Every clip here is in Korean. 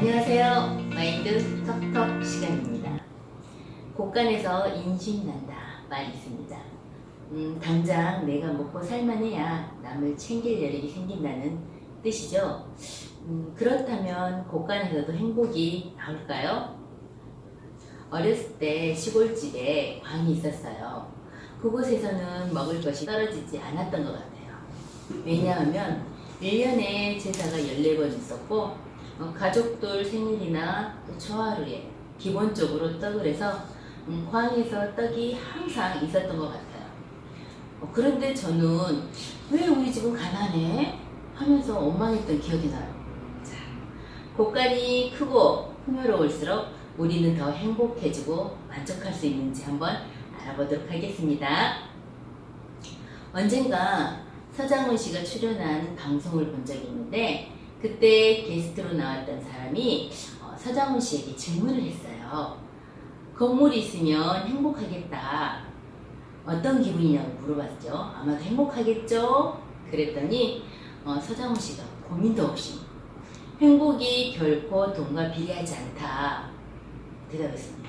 안녕하세요. 마인드 톡톡 시간입니다. 곳간에서 인심난다 말이 있습니다. 음, 당장 내가 먹고 살만해야 남을 챙길 여력이 생긴다는 뜻이죠. 음, 그렇다면 곳간에서도 행복이 나올까요? 어렸을 때 시골집에 광이 있었어요. 그곳에서는 먹을 것이 떨어지지 않았던 것 같아요. 왜냐하면 1년에 제사가 14번 있었고 어, 가족들 생일이나 또 초하루에 기본적으로 떡을 해서 음, 광에서 떡이 항상 있었던 것 같아요. 어, 그런데 저는 왜 우리 집은 가난해? 하면서 원망했던 기억이 나요. 자, 곳간이 크고 풍요로울수록 우리는 더 행복해지고 만족할 수 있는지 한번 알아보도록 하겠습니다. 언젠가 서장훈 씨가 출연한 방송을 본 적이 있는데 그때 게스트로 나왔던 사람이 어, 서장훈 씨에게 질문을 했어요. 건물이 있으면 행복하겠다. 어떤 기분이냐고 물어봤죠. 아마도 행복하겠죠? 그랬더니 어, 서장훈 씨가 고민도 없이 행복이 결코 돈과 비례하지 않다. 대답했습니다.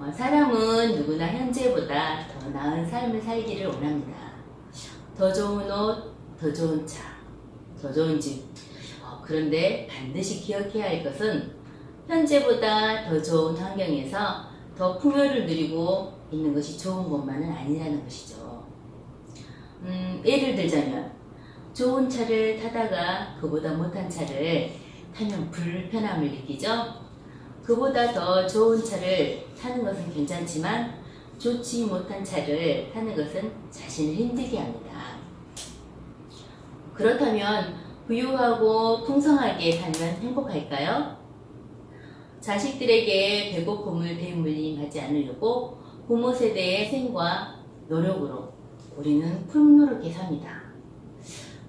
어, 사람은 누구나 현재보다 더 나은 삶을 살기를 원합니다. 더 좋은 옷, 더 좋은 차, 더 좋은 집. 어, 그런데 반드시 기억해야 할 것은 현재보다 더 좋은 환경에서 더 풍요를 누리고 있는 것이 좋은 것만은 아니라는 것이죠. 음, 예를 들자면 좋은 차를 타다가 그보다 못한 차를 타면 불편함을 느끼죠. 그보다 더 좋은 차를 타는 것은 괜찮지만 좋지 못한 차를 타는 것은 자신을 힘들게 합니다. 그렇다면 부유하고 풍성하게 살면 행복할까요? 자식들에게 배고픔을 대물림하지 않으려고 부모 세대의 생과 노력으로 우리는 풍요롭게 삽니다.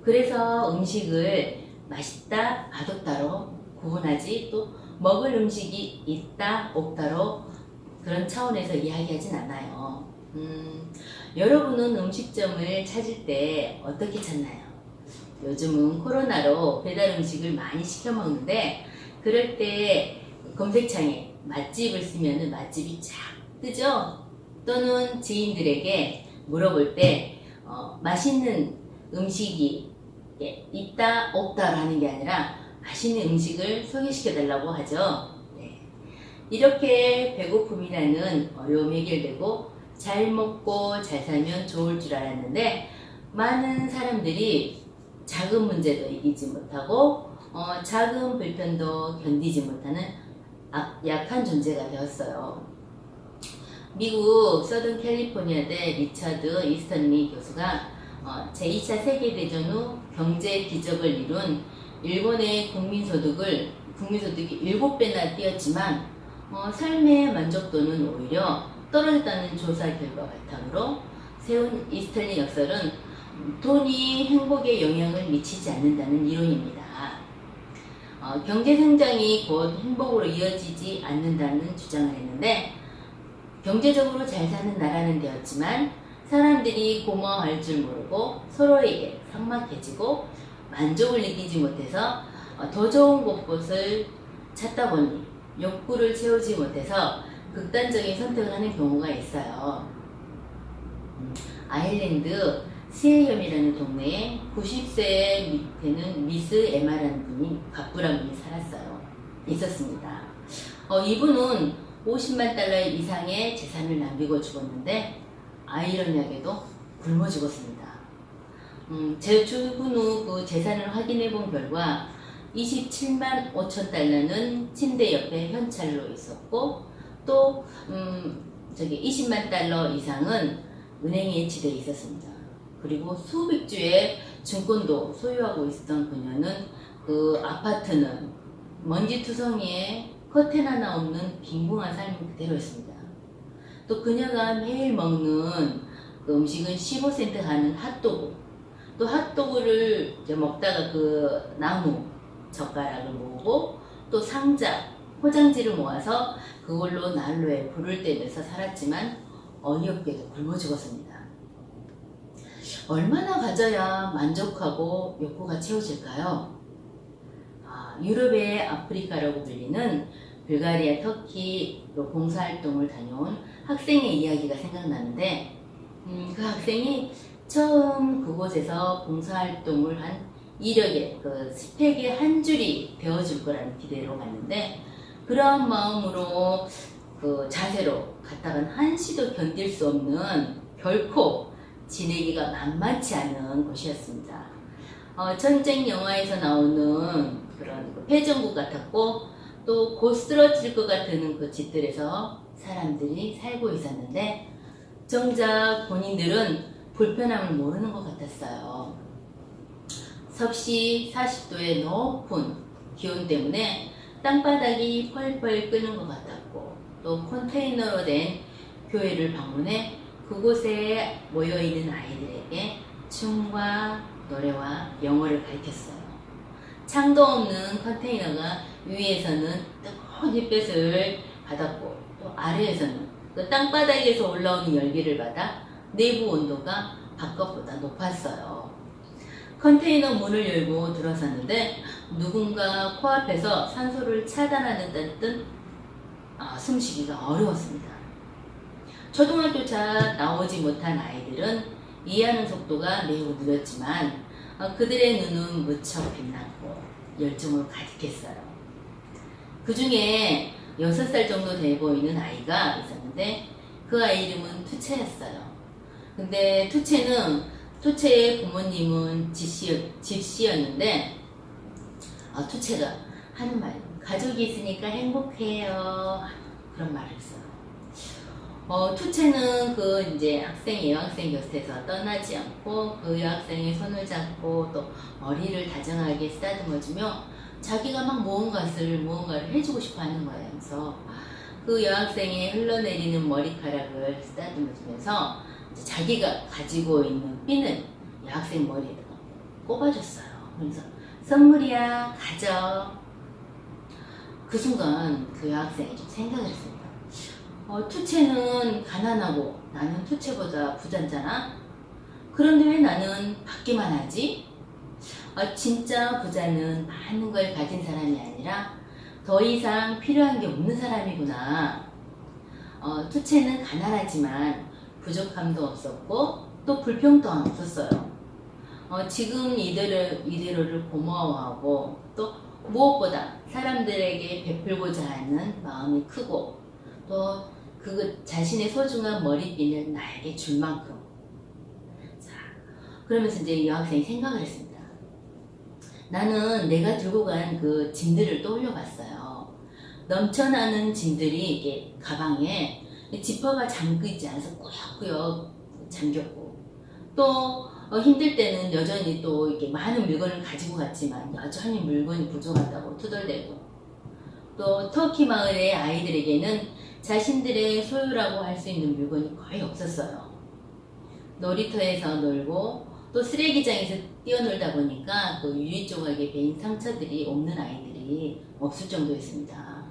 그래서 음식을 맛있다, 맛없다로 구분하지 또 먹을 음식이 있다, 없다로 그런 차원에서 이야기하진 않아요. 음, 여러분은 음식점을 찾을 때 어떻게 찾나요? 요즘은 코로나로 배달 음식을 많이 시켜 먹는데 그럴 때 검색창에 맛집을 쓰면 맛집이 쫙 뜨죠? 또는 지인들에게 물어볼 때 어, 맛있는 음식이 예, 있다 없다라는 게 아니라 맛있는 음식을 소개시켜 달라고 하죠. 네. 이렇게 배고픔이라는 어려움이 해결되고 잘 먹고 잘 살면 좋을 줄 알았는데 많은 사람들이 작은 문제도 이기지 못하고 어, 작은 불편도 견디지 못하는 아, 약한 존재가 되었어요. 미국 서든 캘리포니아대 리차드 이스턴리 교수가 어, 제2차 세계대전 후 경제 기적을 이룬 일본의 국민소득을 국민소득이 7배나 뛰었지만 어, 삶의 만족도는 오히려 떨어졌다는 조사 결과 바탕으로 세운 이스턴리 역설은 돈이 행복에 영향을 미치지 않는다는 이론입니다. 어, 경제 성장이 곧 행복으로 이어지지 않는다는 주장을 했는데 경제적으로 잘 사는 나라는 되었지만 사람들이 고마워할 줄 모르고 서로에게 삭막해지고 만족을 느끼지 못해서 어, 더 좋은 곳곳을 찾다 보니 욕구를 채우지 못해서 극단적인 선택을 하는 경우가 있어요. 음, 아일랜드 시에염이라는 동네에 90세 밑에는 미스 에마라는 분이 갑부란 분이 살았어요. 있었습니다. 어, 이분은 50만 달러 이상의 재산을 남기고 죽었는데 아이러니하게도 굶어 죽었습니다. 음, 제 출근 후그 재산을 확인해 본 결과 27만 5천 달러는 침대 옆에 현찰로 있었고 또 음, 저기 20만 달러 이상은 은행에 예치되어 있었습니다. 그리고 수백 주의 증권도 소유하고 있었던 그녀는 그 아파트는 먼지투성이에 커튼 하나 없는 빈궁한 삶이 그대로였습니다. 또 그녀가 매일 먹는 그 음식은 15센트 하는 핫도그. 또 핫도그를 이제 먹다가 그 나무 젓가락을 모으고 또 상자, 포장지를 모아서 그걸로 난로에 불을 때려서 살았지만 어이없게도 굶어 죽었습니다. 얼마나 가져야 만족하고 욕구가 채워질까요? 아, 아, 유럽의 아프리카라고 불리는 불가리아, 터키로 봉사활동을 다녀온 학생의 이야기가 생각나는데 음, 그 학생이 처음 그곳에서 봉사활동을 한 이력의 그 스펙의 한 줄이 되어줄 거라는 기대로 갔는데 그러한 마음으로 그 자세로 갔다간 한시도 견딜 수 없는 결코 지내기가 만만치 않은 곳이었습니다. 어, 전쟁 영화에서 나오는 그런 그 패전국 같았고 또 곧 쓰러질 것 같은 그 집들에서 사람들이 살고 있었는데 정작 본인들은 불편함을 모르는 것 같았어요. 섭씨 40도의 높은 기온 때문에 땅바닥이 펄펄 끓는 것 같았고 또 컨테이너로 된 교회를 방문해 그곳에 모여있는 아이들에게 춤과 노래와 영어를 가르쳤어요. 창도 없는 컨테이너가 위에서는 뜨거운 햇볕을 받았고 또 아래에서는 그 땅바닥에서 올라오는 열기를 받아 내부 온도가 바깥보다 높았어요. 컨테이너 문을 열고 들어섰는데 누군가 코앞에서 산소를 차단하는 듯 아, 숨쉬기가 어려웠습니다. 초등학교차 나오지 못한 아이들은 이해하는 속도가 매우 느렸지만 어, 그들의 눈은 무척 빛났고 열정을 가득했어요. 그 중에 6살 정도 돼 보이는 아이가 있었는데 그 아이 이름은 투체였어요. 근데 투체는 투체의 부모님은 집시, 집시였는데 아, 투체가 하는 말 가족이 있으니까 행복해요 그런 말을 했어요. 어, 투체는 그 이제 학생 여학생 곁에서 떠나지 않고 그 여학생의 손을 잡고 또 머리를 다정하게 쓰다듬어 주며 자기가 막 무언가를 무언가를 해주고 싶어 하는 거예요. 그래서 그 여학생의 흘러내리는 머리카락을 쓰다듬어 주면서 이제 자기가 가지고 있는 핀을 여학생 머리에다가 꼽아줬어요. 그래서 선물이야 가져. 그 순간 그 여학생이 좀 생각을 했습니다. 어, 투체는 가난하고 나는 투체보다 부자잖아. 그런데 왜 나는 받기만 하지? 어, 진짜 부자는 많은 걸 가진 사람이 아니라 더 이상 필요한 게 없는 사람이구나. 어, 투체는 가난하지만 부족함도 없었고 또 불평도 없었어요. 어, 지금 이대로, 이대로를 고마워하고 또 무엇보다 사람들에게 베풀고자 하는 마음이 크고 또그 자신의 소중한 머리핀을 나에게 줄 만큼 자 그러면서 이제 여학생이 생각을 했습니다. 나는 내가 들고 간 그 짐들을 떠올려 봤어요. 넘쳐나는 짐들이 이게 가방에 지퍼가 잠그지 않아서 꾸역꾸역 잠겼고 또 어, 힘들 때는 여전히 또 이렇게 많은 물건을 가지고 갔지만 여전히 물건이 부족하다고 투덜대고 또 터키 마을의 아이들에게는 자신들의 소유라고 할 수 있는 물건이 거의 없었어요. 놀이터에서 놀고 또 쓰레기장에서 뛰어놀다 보니까 그 유리 조각에 베인 상처들이 없는 아이들이 없을 정도였습니다.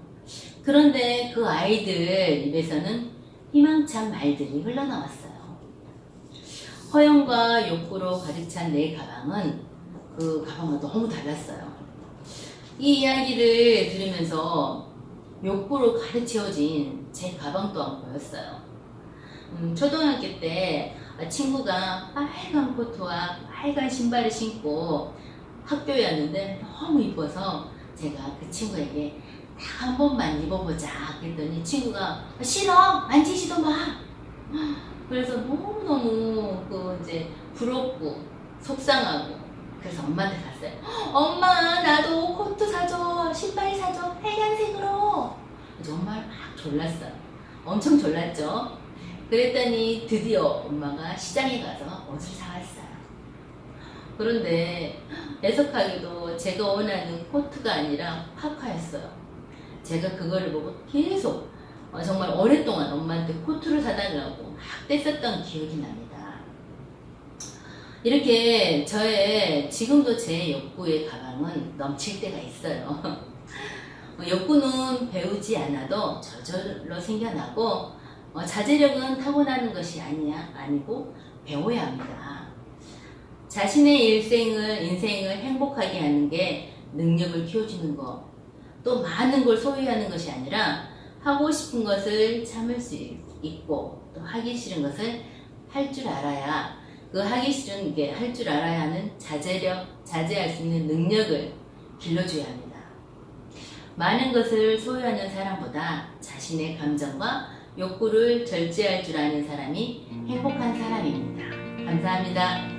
그런데 그 아이들 입에서는 희망찬 말들이 흘러나왔어요. 허영과 욕구로 가득 찬 내 가방은 그 가방과 너무 달랐어요. 이 이야기를 들으면서 욕구로 가득 채워진 제 가방 또한 보였어요. 음, 초등학교 때 친구가 빨간 코트와 빨간 신발을 신고 학교였는데 너무 이뻐서 제가 그 친구에게 딱 한 번만 입어보자 그랬더니 친구가 싫어 만지지도 마 그래서 너무너무 그 이제 부럽고 속상하고 그래서 엄마한테 갔어요 엄마 나도 코트 사줘 신발 사줘 빨간색으로. 그래서 엄마를 막 졸랐어요. 엄청 졸랐죠. 그랬더니 드디어 엄마가 시장에 가서 옷을 사왔어요. 그런데 애석하게도 제가 원하는 코트가 아니라 파카였어요. 제가 그거를 보고 계속 어, 정말 오랫동안 엄마한테 코트를 사달라고 막 뗐었던 기억이 납니다. 이렇게 저의 지금도 제 욕구의 가방은 넘칠 때가 있어요. 어, 욕구는 배우지 않아도 저절로 생겨나고 어, 자제력은 타고나는 것이 아니야 아니고 배워야 합니다. 자신의 일생을 인생을 행복하게 하는 게 능력을 키워주는 것, 또 많은 걸 소유하는 것이 아니라 하고 싶은 것을 참을 수 있고 또 하기 싫은 것을 할 줄 알아야 그 하기 싫은 게할 줄 알아야 하는 자제력, 자제할 수 있는 능력을 길러줘야 합니다. 많은 것을 소유하는 사람보다 자신의 감정과 욕구를 절제할 줄 아는 사람이 행복한 사람입니다. 감사합니다.